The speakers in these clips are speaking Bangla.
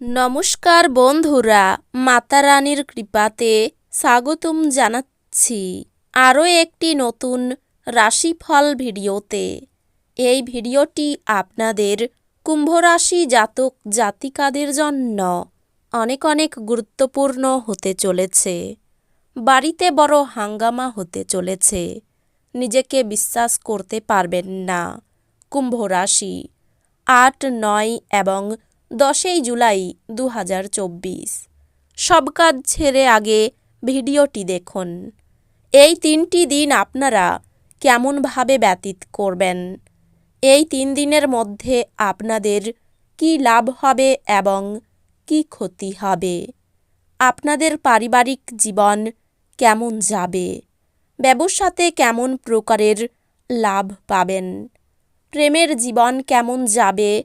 নমস্কার বন্ধুরা মাতা রানীর কৃপাতে স্বাগতম জানাচ্ছি আরও একটি নতুন রাশিফল ভিডিওতে। এই ভিডিওটি আপনাদের কুম্ভ রাশি জাতক জাতিকাদের জন্য অনেক অনেক গুরুত্বপূর্ণ হতে চলেছে। বাড়িতে বড় হাঙ্গামা হতে চলেছে। নিজেকে বিশ্বাস করতে পারবেন না। কুম্ভ রাশি আট, নয় এবং দশই জুলাই দু হাজার চব্বিশ। সব কাজ ছেড়ে আগে ভিডিওটি দেখুন। এই তিনটি দিন আপনারা কেমনভাবে ব্যতীত করবেন? এই তিন দিনের মধ্যে আপনাদের কি লাভ হবে এবং কি ক্ষতি হবে? আপনাদের পারিবারিক জীবন কেমন যাবে? ব্যবসাতে কেমন প্রকারের লাভ পাবেন? প্রেমের জীবন কেমন যাবে?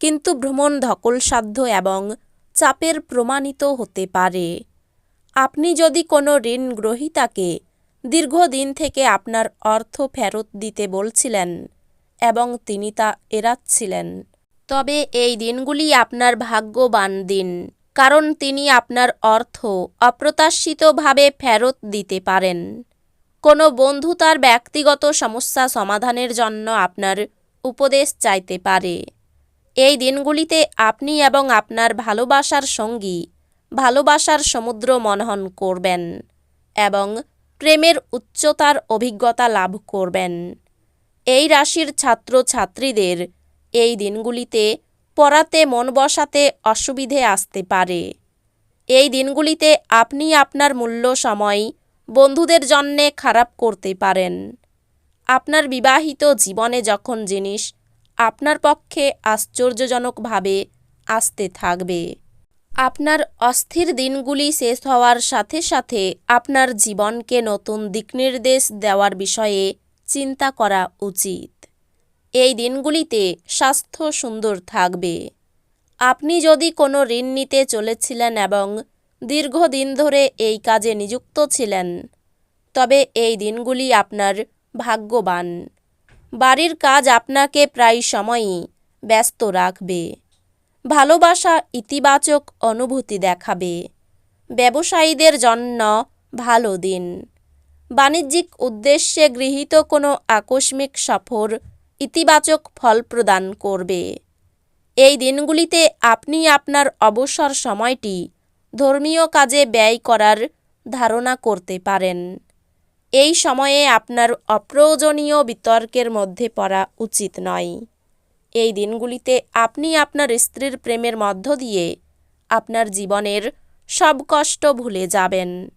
কিন্তু ভ্রমণ ধকলসাধ্য এবং চাপের প্রমাণিত হতে পারে। আপনি যদি কোনো ঋণ গ্রহীতাকে দীর্ঘদিন থেকে আপনার অর্থ ফেরত দিতে বলছিলেন এবং তিনি তা এড়াচ্ছিলেন, তবে এই দিনগুলি আপনার ভাগ্যবান দিন, কারণ তিনি আপনার অর্থ অপ্রত্যাশিতভাবে ফেরত দিতে পারেন। কোনো বন্ধু তার ব্যক্তিগত সমস্যা সমাধানের জন্য আপনার উপদেশ চাইতে পারে। এই দিনগুলিতে আপনি এবং আপনার ভালোবাসার সঙ্গী ভালোবাসার সমুদ্র মনহন করবেন এবং প্রেমের উচ্চতার অভিজ্ঞতা লাভ করবেন। এই রাশির ছাত্র ছাত্রীদের এই দিনগুলিতে পড়াতে, মন বসাতে অসুবিধে আসতে পারে। এই দিনগুলিতে আপনি আপনার মূল্য, সময় বন্ধুদের জন্যে খারাপ করতে পারেন। আপনার বিবাহিত জীবনে যখন জিনিস আপনার পক্ষে আশ্চর্যজনকভাবে আসতে থাকবে। আপনার অস্থির দিনগুলি শেষ হওয়ার সাথে সাথে আপনার জীবনকে নতুন দিকনির্দেশ দেওয়ার বিষয়ে চিন্তা করা উচিত। এই দিনগুলিতে স্বাস্থ্য সুন্দর থাকবে। আপনি যদি কোনো ঋণ নিতে চলেছিলেন এবং দীর্ঘদিন ধরে এই কাজে নিযুক্ত ছিলেন, তবে এই দিনগুলি আপনার ভাগ্যবান। বাড়ির কাজ আপনাকে প্রায় সময়ই ব্যস্ত রাখবে। ভালোবাসা ইতিবাচক অনুভূতি দেখাবে। ব্যবসায়ীদের জন্য ভালো দিন। বাণিজ্যিক উদ্দেশ্যে গৃহীত কোনো আকস্মিক সফর ইতিবাচক ফল প্রদান করবে। এই দিনগুলিতে আপনি আপনার অবসর সময়টি ধর্মীয় কাজে ব্যয় করার ধারণা করতে পারেন। এই সময়ে আপনার অপ্রয়োজনীয় বিতর্কের মধ্যে পড়া উচিত নয়। এই দিনগুলিতে আপনি আপনার স্ত্রীর প্রেমের মধ্য দিয়ে আপনার জীবনের সব কষ্ট ভুলে যাবেন।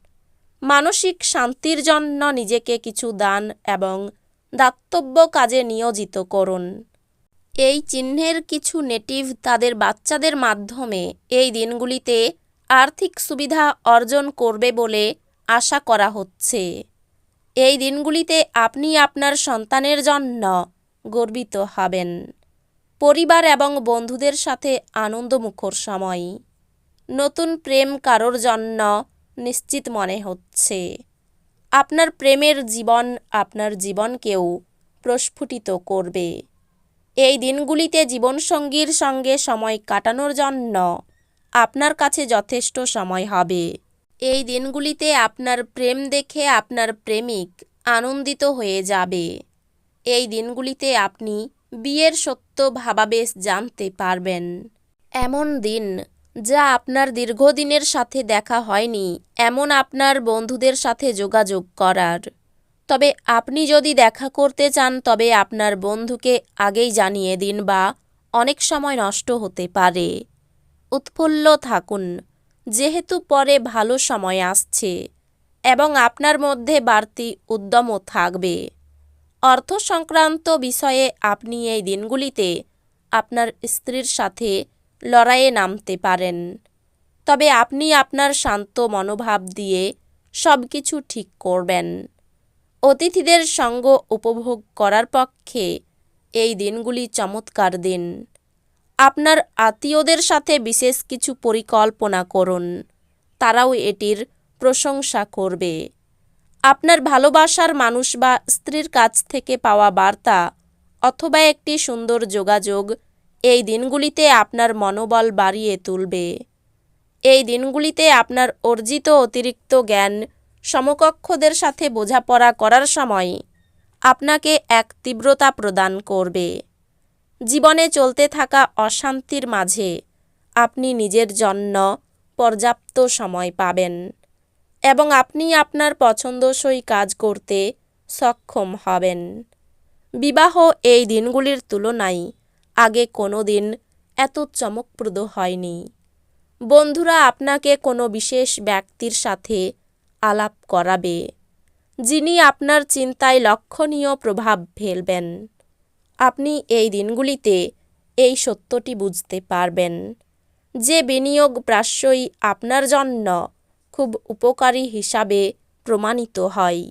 মানসিক শান্তির জন্য নিজেকে কিছু দান এবং দাতব্য কাজে নিয়োজিত করুন। এই চিহ্নের কিছু নেটিভ তাদের বাচ্চাদের মাধ্যমে এই দিনগুলিতে আর্থিক সুবিধা অর্জন করবে বলে আশা করা হচ্ছে। এই দিনগুলিতে আপনি আপনার সন্তানের জন্য গর্বিত হবেন। পরিবার এবং বন্ধুদের সাথে আনন্দমুখর সময়। নতুন প্রেম কারোর জন্য নিশ্চিত মনে হচ্ছে। আপনার প্রেমের জীবন আপনার জীবনকেও প্রস্ফুটিত করবে। এই দিনগুলিতে জীবনসঙ্গীর সঙ্গে সময় কাটানোর জন্য আপনার কাছে যথেষ্ট সময় হবে। এই দিনগুলিতে আপনার প্রেম দেখে আপনার প্রেমিক আনন্দিত হয়ে যাবে। এই দিনগুলিতে আপনি বিয়ের সত্য ভাবাবেশ জানতে পারবেন। এমন দিন যা আপনার দীর্ঘদিনের সাথে দেখা হয়নি, এমন আপনার বন্ধুদের সাথে যোগাযোগ করার। তবে আপনি যদি দেখা করতে চান, তবে আপনার বন্ধুকে আগেই জানিয়ে দিন বা অনেক সময় নষ্ট হতে পারে। উৎফুল্ল থাকুন। যেহেতু পরে ভালো সময় আসছে এবং আপনার মধ্যে বাড়তি উদ্যমও থাকবে। অর্থ সংক্রান্ত বিষয়ে আপনি এই দিনগুলিতে আপনার স্ত্রীর সাথে লড়াইয়ে নামতে পারেন। তবে আপনি আপনার শান্ত মনোভাব দিয়ে সব কিছু ঠিক করবেন। অতিথিদের সঙ্গ উপভোগ করার পক্ষে এই দিনগুলি চমৎকার দিন। আপনার আত্মীয়দের সাথে বিশেষ কিছু পরিকল্পনা করুন। তারাও এটির প্রশংসা করবে। আপনার ভালোবাসার মানুষ বা স্ত্রীর কাছ থেকে পাওয়া বার্তা অথবা একটি সুন্দর যোগাযোগ এই দিনগুলিতে আপনার মনোবল বাড়িয়ে তুলবে। এই দিনগুলিতে আপনার অর্জিত অতিরিক্ত জ্ঞান সমকক্ষদের সাথে বোঝাপড়া করার সময় আপনাকে এক তীব্রতা প্রদান করবে। জীবনে চলতে থাকা অশান্তির মাঝে আপনি নিজের জন্য পর্যাপ্ত সময় পাবেন এবং আপনি আপনার পছন্দসই কাজ করতে সক্ষম হবেন। বিবাহ এই দিনগুলির তুলনায় আগে কোনো দিন এত চমকপ্রদ হয়নি। বন্ধুরা আপনাকে কোনো বিশেষ ব্যক্তির সাথে আলাপ করাবে, যিনি আপনার চিন্তায় লক্ষণীয় প্রভাব ফেলবেন। আপনি এই দিনগুলিতে এই সত্যটি বুঝতে পারবেন যে বিনিয়োগ প্রাশ্যই আপনার জন্য খুব উপকারী হিসাবে প্রমাণিত হয়।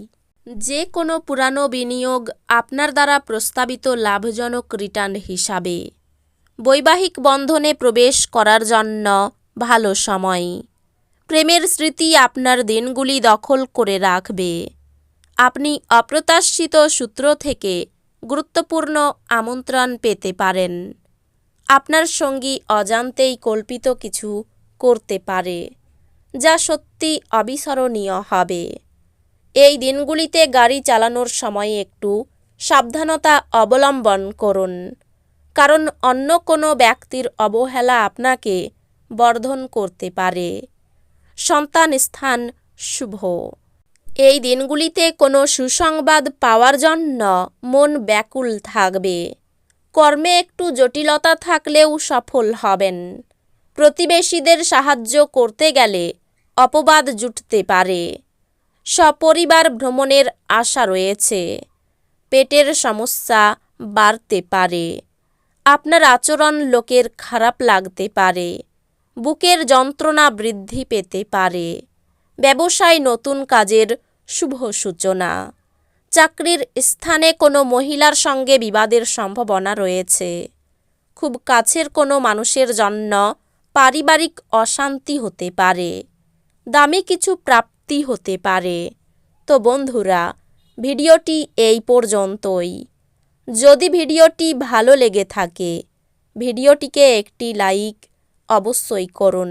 যে কোনো পুরানো বিনিয়োগ আপনার দ্বারা প্রস্তাবিত লাভজনক রিটার্ন হিসাবে। বৈবাহিক বন্ধনে প্রবেশ করার জন্য ভালো সময়। প্রেমের স্মৃতি আপনার দিনগুলি দখল করে রাখবে। আপনি অপ্রত্যাশিত সূত্র থেকে গুরুত্বপূর্ণ আমন্ত্রণ পেতে পারেন। আপনার সঙ্গী অজান্তেই কল্পিত কিছু করতে পারে, যা সত্যি অবিস্মরণীয় হবে। এই দিনগুলিতে গাড়ি চালানোর সময় একটু সাবধানতা অবলম্বন করুন, কারণ অন্য কোনো ব্যক্তির অবহেলা আপনাকে বর্ধন করতে পারে। সন্তান স্থান শুভ। এই দিনগুলিতে কোনো সুসংবাদ পাওয়ার জন্য মন ব্যাকুল থাকবে। কর্মে একটু জটিলতা থাকলেও সফল হবেন। প্রতিবেশীদের সাহায্য করতে গেলে অপবাদ জুটতে পারে। সপরিবার ভ্রমণের আশা রয়েছে। পেটের সমস্যা বাড়তে পারে। আপনার আচরণ লোকের খারাপ লাগতে পারে। বুকের যন্ত্রণা বৃদ্ধি পেতে পারে। ব্যবসায় নতুন কাজের শুভ সূচনা। চাকরির স্থানে কোনো মহিলার সঙ্গে বিবাদের সম্ভাবনা রয়েছে। খুব কাছের কোনো মানুষের জন্য পারিবারিক অশান্তি হতে পারে, দামি কিছু প্রাপ্তি হতে পারে। তো বন্ধুরা, ভিডিওটি এই পর্যন্তই। যদি ভিডিওটি ভালো লেগে থাকে, ভিডিওটিকে একটি লাইক অবশ্যই করুন।